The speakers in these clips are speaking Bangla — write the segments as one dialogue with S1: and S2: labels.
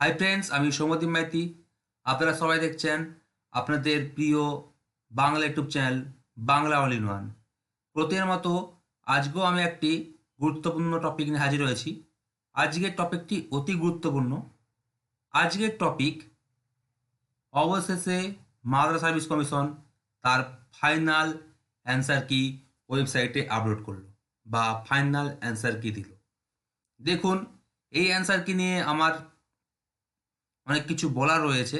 S1: হাই ফ্রেন্ডস আমি সৌমদীপ মাইতি। আপনারা সবাই দেখছেন আপনাদের প্রিয় Bangla YouTube channel Bangla all in one. প্রতিদিনের মতো আজকেও আমি একটি গুরুত্বপূর্ণ টপিক নিয়ে হাজির হয়েছি। আজকের টপিকটি অতি গুরুত্বপূর্ণ। আজকের টপিক অবশেষে মাদ্রাসা সার্ভিস কমিশন তার ফাইনাল অ্যান্সার কি ওয়েবসাইটে আপলোড করল বা ফাইনাল অ্যান্সার কি দিল। দেখুন, এই অ্যান্সার কি নিয়ে আমার অনেক কিছু বলার রয়েছে।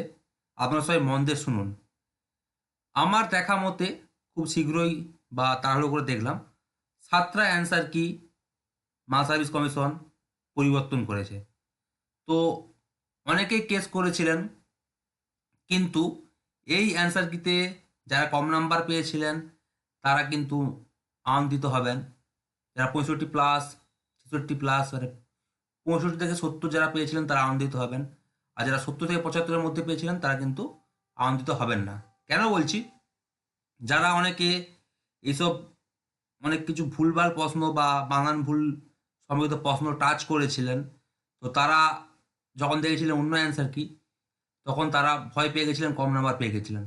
S1: আপনারা সবাই মন দিয়ে শুনুন। আমার দেখা মতে খুব শীঘ্রই বা তাড়াহুড়ো করে দেখলাম, সাতটা অ্যান্সার কি মা সার্ভিস কমিশন পরিবর্তন করেছে। তো অনেকেই কেস করেছিলেন, কিন্তু এই অ্যান্সার কিতে যারা কম নাম্বার পেয়েছিলেন, তারা কিন্তু আনন্দিত হবেন। যারা পঁয়ষট্টি প্লাস ছেষট্টি প্লাস মানে পঁয়ষট্টি থেকে সত্তর যারা পেয়েছিলেন, তারা আনন্দিত হবেন। আর যারা সত্তর থেকে পঁচাত্তরের মধ্যে পেয়েছিলেন, তারা কিন্তু আনন্দিত হবেন না। কেন বলছি? যারা অনেকে এইসব অনেক কিছু ভুলভাল প্রশ্ন বা বানান ভুল সম্মিলিত প্রশ্ন টাচ করেছিলেন, তো তারা যখন দেখেছিলেন অন্য অ্যান্সার কি, তখন তারা ভয় পেয়ে গেছিলেন, কম নাম্বার পেয়ে গেছিলেন।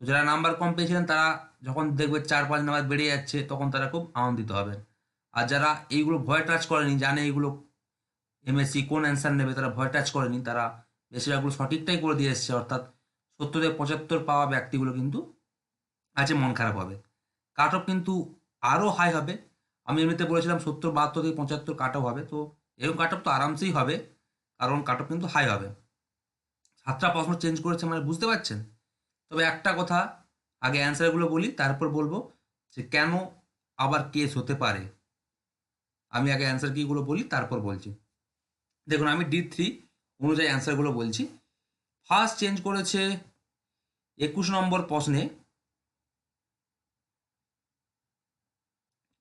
S1: তো যারা নাম্বার কম পেয়েছিলেন, তারা যখন দেখবে চার পাঁচ নাম্বার বেড়ে যাচ্ছে, তখন তারা খুব আনন্দিত হবেন। আর যারা এইগুলো ভয় টাচ করেনি, জানে এইগুলো এমএসসি কোন অ্যান্সার নেবে, তারা ভয় টাচ করেনি, তারা বেশিরভাগগুলো সঠিকটাই করে দিয়ে এসছে, অর্থাৎ সত্তর থেকে পঁচাত্তর পাওয়া ব্যক্তিগুলো কিন্তু আছে, মন খারাপ হবে। কাট অফ কিন্তু আরও হাই হবে। আমি এমনিতে বলেছিলাম সত্তর, বাহাত্তর থেকে পঁচাত্তর কাট অফ হবে, তো এরকম কাট অফ তো আরামসেই হবে, কারণ কাট অফ কিন্তু হাই হবে। সাতটা প্রশ্ন চেঞ্জ করেছে মানে বুঝতে পারছেন? তবে একটা কথা আগে অ্যান্সারগুলো বলি, তারপর বলব যে কেন আবার কেস হতে পারে? আমি আগে অ্যান্সার কিগুলো বলি, তারপর বলছি। দেখুন, আমি ডি থ্রি অনুযায়ী অ্যান্সারগুলো বলছি। ফার্স্ট চেঞ্জ করেছে একুশ নম্বর প্রশ্নে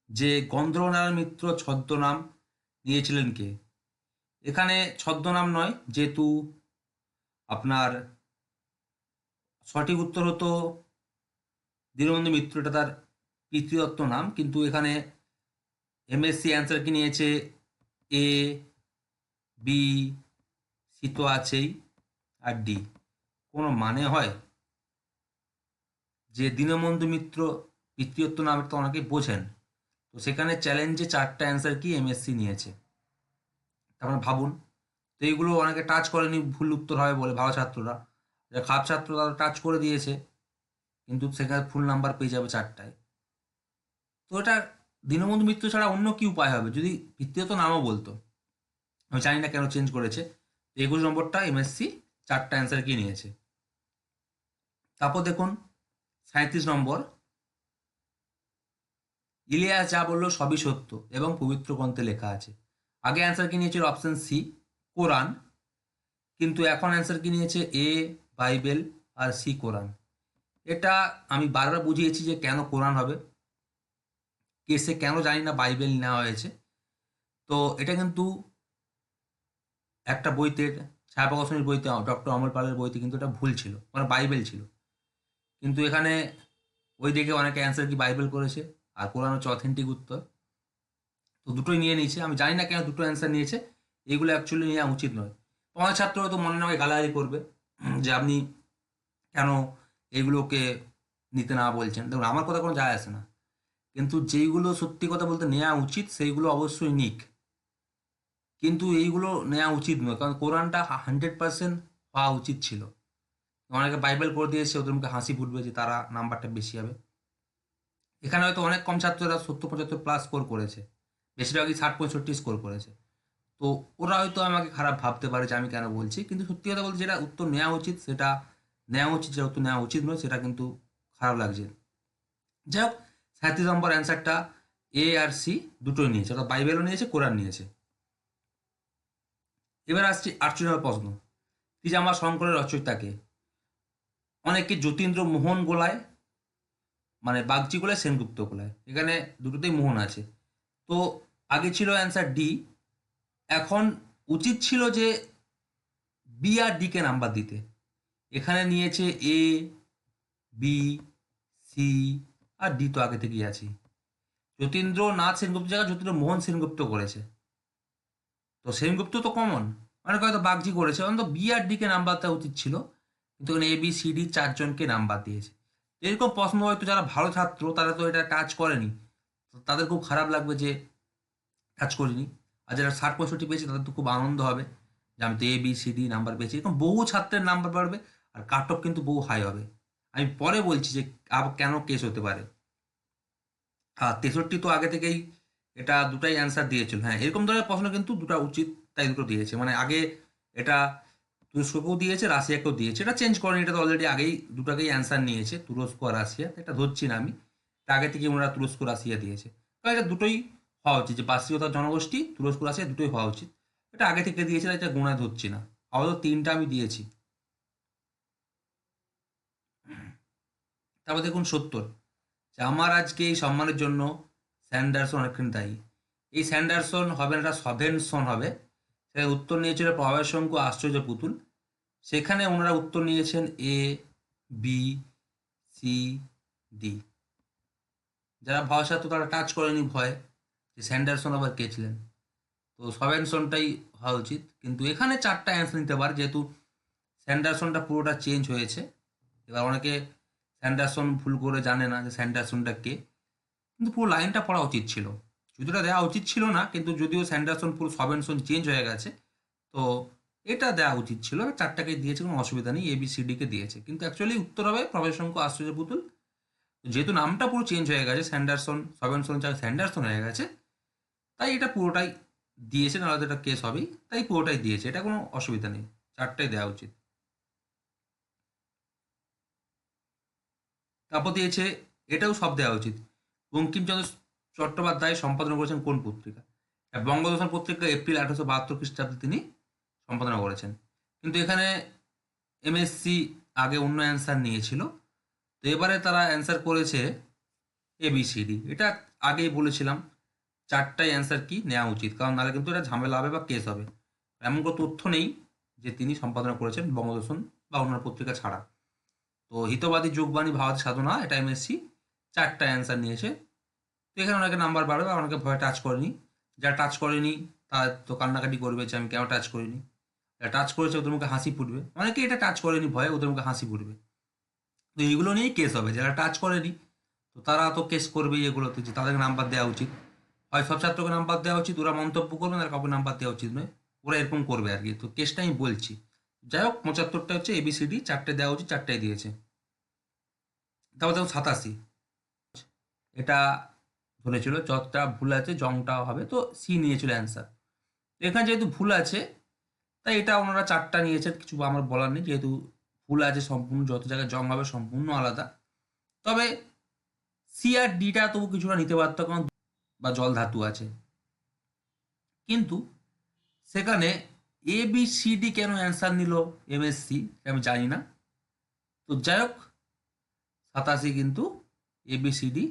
S1: যে গন্ধর্বনারায়ণ মিত্র ছদ্মনাম নিয়েছিলেন কে? এখানে ছদ্মনাম নয়, যেহেতু আপনার সঠিক উত্তর হতো দীনবন্ধু মিত্র এটা তার পিতৃদত্ত নাম, কিন্তু এখানে এমএসসি অ্যান্সার কি নিয়েছে? এ বি সি তো আছেই? আর ডি, কোনো মানে হয়? যে দীনবন্ধু মিত্র পিতৃত্ব নাম তো অনেকেই বোঝেন, তো সেখানে চ্যালেঞ্জে চারটা অ্যান্সার কি এমএসসি নিয়েছে? তারপরে ভাবুন, তো এইগুলো অনেকে টাচ করেনি, ভুল উত্তর হবে বলে, ভালো ছাত্ররা। খারাপ ছাত্র তারা টাচ করে দিয়েছে, কিন্তু সেখানে ফুল নাম্বার পেয়ে যাবে চারটায়। তো এটা দীনবন্ধু মিত্র ছাড়া অন্য কি উপায় হবে? যদি ভিত্তিগত নামও বলতো, আমি জানি না কেন চেঞ্জ করেছে। একুশ নম্বরটা এমএসসি চারটা অ্যান্সার কি নিয়েছে? তারপর দেখুন সাঁত্রিশ নম্বর। ইলিয়াস যা বলল সবই সত্য এবং পবিত্র গ্রন্থে লেখা আছে। আগে অ্যান্সার কি নিয়েছিল? অপশন সি কোরআন। কিন্তু এখন অ্যান্সার কি নিয়েছে? এ বাইবেল আর সি কোরআন। এটা আমি বারবার বুঝিয়েছি যে কেন কোরআন হবে। কেসে কেন জানি না বাইবেল নেওয়া হয়েছে। তো এটা কিন্তু একটা বইতে ছায়া প্রকাশনীর বইতে, ডক্টর অমল পালের বইতে কিন্তু এটা ভুল ছিল মানে বাইবেল ছিল। কিন্তু এখানে ওই দেখে অনেকে অ্যান্সার কি বাইবেল করেছে, আর কোরআন হচ্ছে অথেন্টিক উত্তর। তো দুটোই নিয়ে নিয়েছে, আমি জানি না কেন দুটো অ্যান্সার নিয়েছে, এইগুলো অ্যাকচুয়ালি নেওয়া উচিত নয়। তো অনেক ছাত্র হয়তো মনে নয় গালাগালি করবে, যে আপনি কেন এইগুলোকে নিতে না বলছেন? দেখুন, আমার কথা কোনো যায় আসে না। কিন্তু যেইগুলো সত্যি কথা বলতে নেওয়া উচিত, সেইগুলো অবশ্যই নিক। কিন্তু এইগুলো নেওয়া উচিত নয়, কারণ কোরআনটা হান্ড্রেড পার্সেন্ট হওয়া উচিত ছিল। অনেকে বাইবেল করে দিয়েছে, ওদের মুখে হাসি ফুটবে যে তারা নাম্বারটা বেশি হবে। এখানে হয়তো অনেক কম ছাত্ররা সত্তর পঁচাত্তর প্লাস স্কোর করেছে। বেশিরভাগই ষাট পঁয়ষট্টি স্কোর করেছে। তো ওরা হয়তো আমাকে খারাপ ভাবতে পারে যে আমি কেন বলছি, কিন্তু সত্যি কথা বলতে যেটা উত্তর নেওয়া উচিত, সেটা নেওয়া উচিত, যেটা উত্তর নেওয়া উচিত নয়, সেটা কিন্তু খারাপ লাগছে। যাই হোক, সাঁত্রিশ নম্বর অ্যান্সারটা এ আর সি দুটোই নিয়েছে, অর্থাৎ বাইবেলও নিয়েছে, কোরআন নিয়েছে। এবার আসছি আটচল্লিশ নম্বর প্রশ্ন তিজামা শঙ্করের রচয়িতাকে। অনেকে যতীন্দ্র মোহন গোলায়? মানে বাগচি গোলায়, সেনগুপ্ত গোলায়। এখানে দুটোতেই মোহন আছে। তো আগে ছিল অ্যান্সার ডি এখন উচিত ছিল যে বি আর ডিকে নাম্বার দিতে। এখানে নিয়েছে এ বি সি আর ডি তো আগে থেকেই আছে। যতীন্দ্র, নাথ, সেনগুপ্ত জায়গায় যতীন্দ্র মোহন, সেনগুপ্ত করেছে। তো সেনগুপ্ত তো কমন অনেকে হয়তো বাগজি করেছে। অন্তত বি আর ডিকে নাম্বার দেওয়া উচিত ছিল। কিন্তু এখানে এ বি সি ডি চারজনকে নাম্বার দিয়েছে। এরকম প্রশ্ন হয়তো যারা ভালো ছাত্র, তারা তো এটা টাচ করেনি। তাদের খুব খারাপ লাগবে যে টাচ করিনি। আর যারা ষাট পঁয়ষট্টি পেয়েছে, তাদের তো খুব আনন্দ হবে যে আমি তো A B C D number পেয়েছি। এরকম বহু ছাত্রের নাম্বার বাড়বে আর কাট অফ কিন্তু বহু হাই হবে। আমি পরে বলছি যে আবার কেন কেস হতে পারে। আর তেষট্টি তো আগে থেকেই এটা দুটাই অ্যান্সার দিয়েছিল। হ্যাঁ এরকম ধরনের প্রশ্ন কিন্তু দুটা উচিত, তাই দুটো দিয়েছে। মানে আগে এটা তুরস্ককেও দিয়েছে, রাশিয়াকেও দিয়েছে। এটা চেঞ্জ করেনি, এটা তো অলরেডি আগেই দুটাকেই অ্যান্সার নিয়েছে, তুরস্ক আর রাশিয়া। এটা ধরছি না আমি। আগে থেকে ওনারা তুরস্ক, রাশিয়া দিয়েছে। তো এটা দুটোই হওয়া উচিত, যে পার্সিকতার জনগোষ্ঠী, তুরস্ক, রাশিয়া দুটোই হওয়া উচিত। এটা আগে থেকে দিয়েছে, এটা গোনায় ধরছি না। আপাতত তিনটা আমি দিয়েছি। তারপর দেখুন সত্তর। যে আমার আজকে এই সম্মানের জন্য স্যান্ডারসন অনেকখানি দায়ী। এই স্যান্ডারসন হবে না সভেনসন হবে। সেটা উত্তর নিয়েছিল প্রভাবের শঙ্কু, আশ্চর্য পুতুল। সেখানে ওনারা উত্তর নিয়েছেন এ বি সি ডি যারা ভরসা তো তারা টাচ করেনি ভয় যে স্যান্ডারসন আবার কে ছিলেন। তো সভেনসনটাই হওয়া উচিত। কিন্তু এখানে চারটা অ্যান্সার নিতে পারে, যেহেতু স্যান্ডারসনটা পুরোটা চেঞ্জ হয়েছে। এবার অনেকে স্যান্ডারসন ভুল করে জানে না যে স্যান্ডারসনটা কে। কিন্তু পুরো লাইনটা পড়া উচিত ছিল। যদিওটা দেওয়া উচিত ছিল না, কিন্তু যদিও স্যান্ডারসন পুরো সবেনসন চেঞ্জ হয়ে গেছে, তো এটা দেওয়া উচিত ছিল। চারটাকে দিয়েছে, কোনো অসুবিধা নেই এ বি দিয়েছে। কিন্তু অ্যাকচুয়ালি উত্তর হবে প্রবেশ শঙ্কু, আশ্চর্য পুতুল। যেহেতু নামটা পুরো চেঞ্জ হয়ে গেছে স্যান্ডারসন সবেনসন যা স্যান্ডারসন হয়ে গেছে, তাই এটা পুরোটাই দিয়েছে, নাহলে তো এটা কেস হবেই, তাই পুরোটাই দিয়েছে, এটা কোনো অসুবিধা নেই, চারটাই দেওয়া উচিত। তারপর দিয়েছে, এটাও সব দেওয়া উচিত। বঙ্কিমচন্দ্র চট্টোপাধ্যায় সম্পাদনা করেছেন কোন পত্রিকা? বঙ্গদর্শন পত্রিকা এপ্রিল আঠারোশো বাহাত্তর খ্রিস্টাব্দে তিনি সম্পাদনা করেছেন। কিন্তু এখানে এমএসসি আগে অন্য অ্যান্সার নিয়েছিল। তো এবারে তারা অ্যান্সার করেছে এবিসিডি এটা আগেই বলেছিলাম, চারটাই অ্যান্সার কি নেওয়া উচিত। কারণ নাহলে কিন্তু এটা ঝামেলা হবে বা কেস হবে। এমন কোনো তথ্য নেই যে তিনি সম্পাদনা করেছেন বঙ্গদর্শন বা অন্য পত্রিকা ছাড়া। তো হিতবাদী যোগবাণী ভারত সাধনা, এটা এমএসসি চারটা অ্যান্সার নিয়েছে তো এখানে অনেকে নাম্বার বাড়বে অনেকে ভয় টাচ করেনি। যারা টাচ করেনি, তার তো কান্নাকাটি করবে যে, আমি কেন টাচ করিনি? যারা টাচ করেছে, ওদের মুখে হাসি ফুটবে। অনেকে এটা টাচ করেনি, ভয়ে ওদের মুখে হাসি ফুটবে। তো এইগুলো নিয়েই কেস হবে। যারা টাচ করেনি, তো তারা তো কেস করবেই এগুলোতে যে, তাদেরকে নাম্বার দেওয়া উচিত। হয় সব ছাত্রকে নাম্বার দেওয়া উচিত, ওরা মন্তব্য করবে, না কাউকে নাম্বার দেওয়া উচিত নয়। ওরা এরকম করবে আর কি। তো কেসটা আমি বলছি। যাই হোক, পঁচাত্তরটা হচ্ছে এবিসিডি চারটে দেওয়া উচিত, চারটাই দিয়েছে। তারপর দেখুন সাতাশি। এটা ধরেছিল, যতটা ভুল আছে জংটা হবে, তো সি নিয়েছিল অ্যান্সার এখানে যেহেতু ভুল আছে, তাই এটা ওনারা চারটা নিয়েছেন, কিছু আমার বলার নেই, যেহেতু ভুল আছে সম্পূর্ণ, যত জায়গায় জং হবে সম্পূর্ণ আলাদা। তবে সি আর ডিটা তবু কিছুটা নিতে পারত কারণ বা জল ধাতু আছে। কিন্তু সেখানে এ বি সি ডি কেন অ্যান্সার নিল? এম এস এমএসসি আমি জানি না। তো যাই হোক, সাতাশি কিন্তু এবিসিডি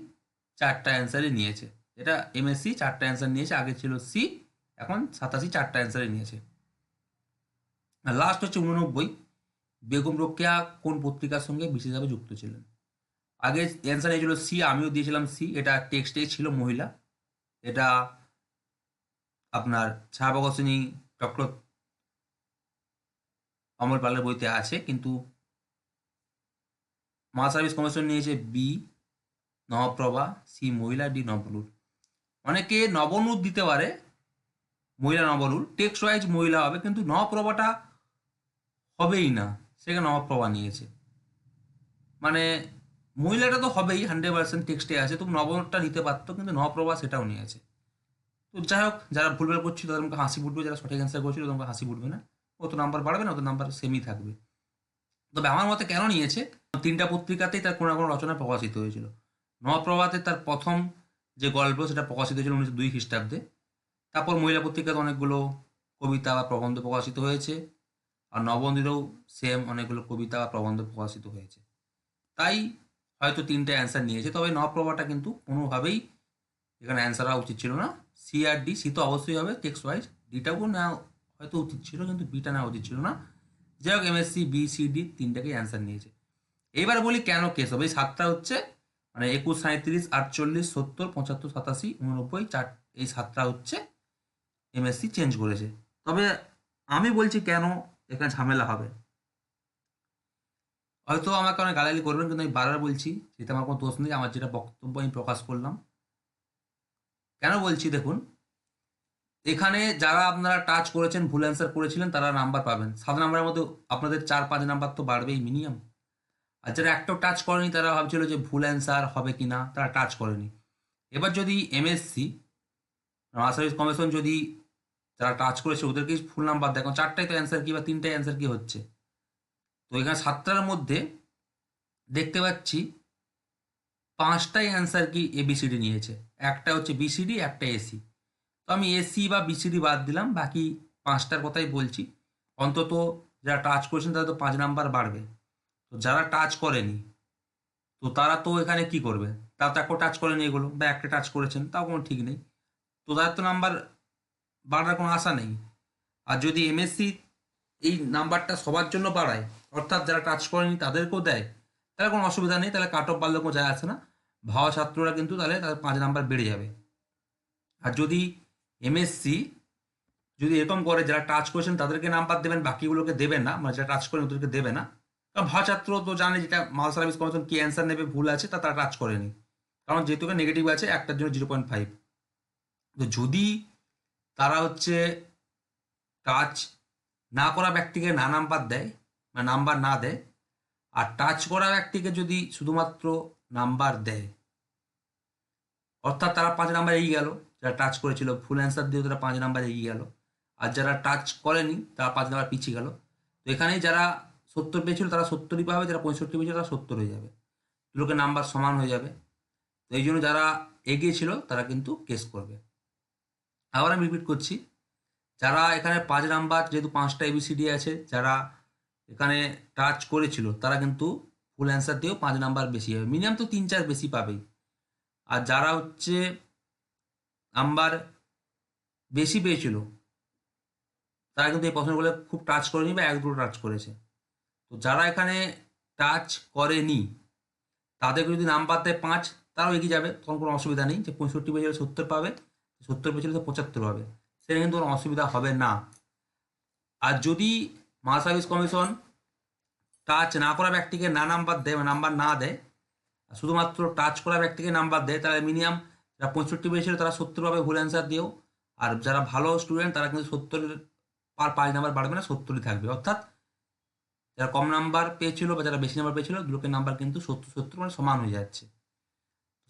S1: চারটা অ্যান্সারই নিয়েছে। এটা এমএসসি চারটা অ্যান্সার নিয়েছে, আগে ছিল সি এখন সাতাশি চারটা অ্যান্সারই নিয়েছে। আর লাস্ট হচ্ছে উননব্বই। বেগম রোকেয়া কোন পত্রিকার সঙ্গে বিশেষভাবে যুক্ত ছিলেন? আগে অ্যান্সার নিয়েছিল সি আমিও দিয়েছিলাম সি এটা টেক্সটেই ছিল মহিলা। এটা আপনার ছায়া প্রকাশনী ডক্টর অমর পালের বইতে আছে, কিন্তু মা সার্ভিস কমিশন নিয়েছে বি নবপ্রভা সি মহিলা ডি নবনুর অনেকে নবনুর দিতে পারে, মহিলা নবনুর টেক্সট ওয়াইজ মহিলা হবে, কিন্তু নবপ্রভাটা হবেই না। সেখানে নবপ্রভা নিয়েছে। মানে মহিলাটা তো হবেই, হান্ড্রেড পার্সেন্ট টেক্সটে আছে, তো নবনটা নিতে পারতো, কিন্তু নবপ্রভা সেটাও নিয়েছে। তো যাই হোক, যারা ভুলভাল করছিল তাদের মুখে হাসি ফুটবে, যারা সঠিক অ্যান্সার করছিল তোমাকে হাসি ফুটবে না। অত নাম্বার বাড়বে না অত নাম্বার সেমই থাকবে। তবে আমার মতে কেন নিয়েছে? তিনটা পত্রিকাতেই তার কোনো না কোনো রচনা প্রকাশিত হয়েছিল। নবপ্রভাতে তার প্রথম যে গল্প সেটা প্রকাশিত হয়েছিল উনিশশো দুই খ্রিস্টাব্দে। তারপর মহিলা পত্রিকাতে অনেকগুলো কবিতা বা প্রবন্ধ প্রকাশিত হয়েছে। আর নবন্দীতেও সেম অনেকগুলো কবিতা বা প্রবন্ধ প্রকাশিত হয়েছে। তাই হয়তো তিনটে অ্যান্সার নিয়েছে, তবে নবপ্রভাটা কিন্তু কোনোভাবেই এখানে অ্যান্সার হওয়া উচিত ছিল না। সি আর ডি সি তো অবশ্যই হবে টেক্সট ওয়াইজ ডিটাও নেওয়া হয়তো উচিত ছিল, কিন্তু বিটা নেওয়া উচিত ছিল না। যাই হোক এমএসসি বি সি ডি তিনটাকেই অ্যান্সার নিয়েছে। এবার বলি কেন কেস হবে? এই সাতটা হচ্ছে মানে একুশ সাঁত্রিশ আটচল্লিশ, সত্তর, পঁচাত্তর, সাতাশি, উননব্বই, চার, এই সাতটা হচ্ছে এমএসসি চেঞ্জ করেছে। তবে আমি বলছি কেন এখানে ঝামেলা হবে? হয়তো আমাকে অনেক গালাগালি করবেন, কিন্তু আমি বারবার বলছি, সেটা আমার কোনো দোষ নেই, আমার যেটা বক্তব্য আমি প্রকাশ করলাম। কেন বলছি? দেখুন, এখানে যারা আপনারা টাচ করেছেন, ভুল অ্যান্সার করেছিলেন, তারা নাম্বার পাবেন। সাত নাম্বারের মধ্যে আপনাদের চার, পাঁচ নাম্বার তো বাড়বেই মিনিমাম আর যারা একটাও টাচ করেনি, তারা ভাবছিল যে ভুল অ্যান্সার হবে কি না তারা টাচ করেনি। এবার যদি এমএসসি সার্ভিস কমিশন যদি যারা টাচ করেছে, ওদেরকে ফুল নাম্বার দেখো চারটাই তো অ্যান্সার কি বা তিনটাই অ্যান্সার কী হচ্ছে? তো এখানে সাতটার মধ্যে দেখতে পাচ্ছি পাঁচটাই অ্যান্সার কি এবিসিডি নিয়েছে। একটা হচ্ছে বিসিডি একটা এসি তো আমি এসি বা বিসিডি বাদ দিলাম, বাকি পাঁচটার কথাই বলছি। অন্তত যারা টাচ করেছেন তারা তো পাঁচ নাম্বার বাড়বে। তো যারা টাচ করেনি, তো তারা তো এখানে কি করবে? তারা তো একটা টাচ করেনি এগুলো, বা একটা টাচ করেছেন, তাও কোনো ঠিক নেই। তো তাদের তো নাম্বার বাড়ার কোনো আশা নেই। আর যদি এমএসসি এই নাম্বারটা সবার জন্য বাড়ায়, অর্থাৎ যারা টাচ করেনি তাদেরকেও দেয়, তাহলে কোনো অসুবিধা নেই, তাহলে কাট অফ বাড়লে কোনো যায় আসে না। ভাওয়া ছাত্ররা কিন্তু তাহলে তাদের পাঁচ নাম্বার বেড়ে যাবে। আর যদি এমএসসি যদি এরকম করে যারা টাচ করেছেন তাদেরকে নাম্বার দেবেন, বাকিগুলোকে দেবেন না মানে যারা টাচ করেন ওদেরকে দেবে না। কারণ ভাওয়া ছাত্র তো জানে যেটা মাল সার্ভিস কমিশন কি অ্যান্সার নেবে, ভুল আছে, তা তারা টাচ করেনি। কারণ যেহেতু নেগেটিভ আছে, একটার জন্য জিরো পয়েন্ট ফাইভ তো যদি তারা হচ্ছে টাচ না করা ব্যক্তিকে না নাম্বার দেয়, বা নাম্বার না দেয়, আর টাচ করা ব্যক্তিকে যদি শুধুমাত্র নাম্বার দেয়, অর্থাৎ তারা পাঁচ নাম্বার এগিয়ে গেল, যারা টাচ করেছিল ফুল অ্যান্সার দিয়ে তারা পাঁচ নাম্বার এগিয়ে গেল, আর যারা টাচ করেনি, তারা পাঁচ নাম্বার পিছিয়ে গেল। তো এখানেই যারা সত্তর পেয়েছিল, তারা সত্তরই পাবে, যারা পঁয়ষট্টি পেয়েছিল, তারা সত্তর হয়ে যাবে। দুটোকে নাম্বার সমান হয়ে যাবে। তো এই জন্য যারা এগিয়ে ছিল তারা কিন্তু কেস করবে। আবার আমি রিপিট করছি, যারা এখানে পাঁচ নাম্বার যেহেতু পাঁচটা এবিসিডি আছে, যারা এখানে টাচ করেছিল, তারা কিন্তু ফুল অ্যান্সার দিয়েও পাঁচ নাম্বার বেশি হবে। মিনিমাম তো তিন চার বেশি পাবেই। আর যারা হচ্ছে নাম্বার বেশি পেয়েছিল, তারা কিন্তু এই প্রশ্নগুলো খুব টাচ করেনি বা এক দুটো টাচ করেছে। তো যারা এখানে টাচ করেনি, তাদেরকে যদি নাম্বার দেয় পাঁচ, তারাও এগিয়ে যাবে। তখন কোনো অসুবিধা নেই যে পঁয়ষট্টি পেয়েছিল সত্তর পাবে, সত্তর পেয়েছিল তো পঁচাত্তর পাবে সেটা কিন্তু কোনো অসুবিধা হবে না। আর যদি মা সার্ভিস কমিশন টাচ না করা ব্যক্তিকে না নাম্বার দেয় বা নাম্বার না দেয় শুধুমাত্র টাচ করা ব্যক্তিকে নাম্বার দেয়, তাহলে মিনিমাম যারা পঁয়ষট্টি পেয়েছিল তারা সত্তর পাবে ভুল অ্যান্সার দিয়েও। আর যারা ভালো স্টুডেন্ট তারা কিন্তু সত্তরের পার পাঁচ নাম্বার বাড়বে না, সত্তরই থাকবে। অর্থাৎ যারা কম নাম্বার পেয়েছিল বা যারা বেশি নাম্বার পেয়েছিল, দুটোকে নাম্বার কিন্তু সত্তর সত্তর মানে সমান হয়ে যাচ্ছে।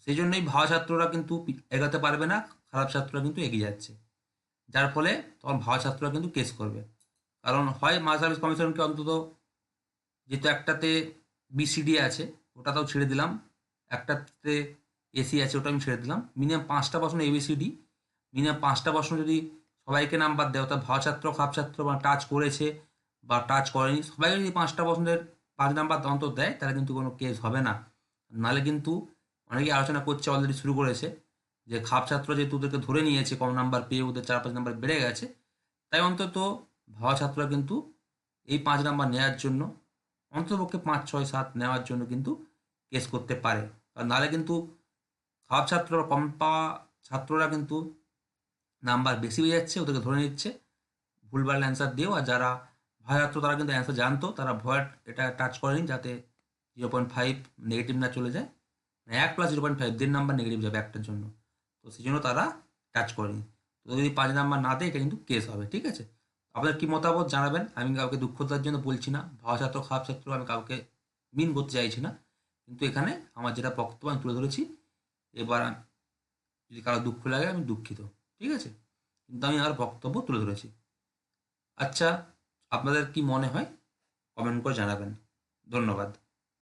S1: সেই জন্যই ভালো ছাত্ররা কিন্তু এগাতে পারবে না, খারাপ ছাত্ররা কিন্তু এগিয়ে যাচ্ছে। যার ফলে তখন ভালো ছাত্ররা কিন্তু কেস করবে। কারণ হয় মাস সার্ভিস কমিশনকে অন্তত যেহেতু একটাতে বিসিডি আছে, ওটাতেও ছেড়ে দিলাম। একটাতে এসি আছে ওটা আমি ছেড়ে দিলাম। মিনিমাম পাঁচটা প্রশ্ন এবিসিডি মিনিমাম পাঁচটা প্রশ্ন যদি সবাইকে নাম্বার দেয়, অর্থাৎ ভালো ছাত্র, খারাপ ছাত্র বা টাচ করেছে বা টাচ করেনি। সবাইকে যদি পাঁচটা প্রশ্নের পাঁচ নাম্বার অন্তর দেয়, তাহলে কিন্তু কোনো কেস হবে না। নাহলে কিন্তু অনেকে আলোচনা করছে অলরেডি শুরু করেছে, যে খাপ ছাত্র যেহেতু ওদেরকে ধরে নিয়েছে কম নাম্বার পেয়ে ওদের চার পাঁচ নাম্বার বেড়ে গেছে, তাই অন্তত ভাবা ছাত্ররা কিন্তু এই পাঁচ নাম্বার নেওয়ার জন্য, অন্ততপক্ষে পাঁচ, ছয়, সাত নেওয়ার জন্য কিন্তু কেস করতে পারে। আর নাহলে কিন্তু খারাপ ছাত্র কম পাওয়া ছাত্ররা কিন্তু নাম্বার বেশি হয়ে যাচ্ছে, ওদেরকে ধরে নিচ্ছে, ভুলভাল অ্যান্সার দিয়েও, আর যারা ভয় ছাত্র তারা কিন্তু অ্যান্সার জানতো, তারা ভয় এটা টাচ করেনি যাতে জিরো পয়েন্ট ফাইভ নেগেটিভ না চলে যায়। এক প্লাস জিরো পয়েন্ট ফাইভ দেড় নাম্বার নেগেটিভ যাবে একটার জন্য। তো সেই জন্য তারা টাচ করেনি। তো যদি পাঁচ নাম্বার না দেয়, এটা কিন্তু কেস হবে, ঠিক আছে? আপনার কি মতামত জানাবেন? আমি কাউকে দুঃখ দেওয়ার জন্য বলছি না ভালো ছাত্র খারাপ ছাত্র আমি কাউকে মিন করতে চাইছি না। কিন্তু এখানে আমার যেটা বক্তব্য আমি তুলে ধরেছি, এবার যদি কারও দুঃখ লাগে, আমি দুঃখিত, ঠিক আছে? কিন্তু আমি আমার বক্তব্য তুলে ধরেছি। আচ্ছা আপনাদের কি মনে হয়? কমেন্ট করে জানাবেন। ধন্যবাদ।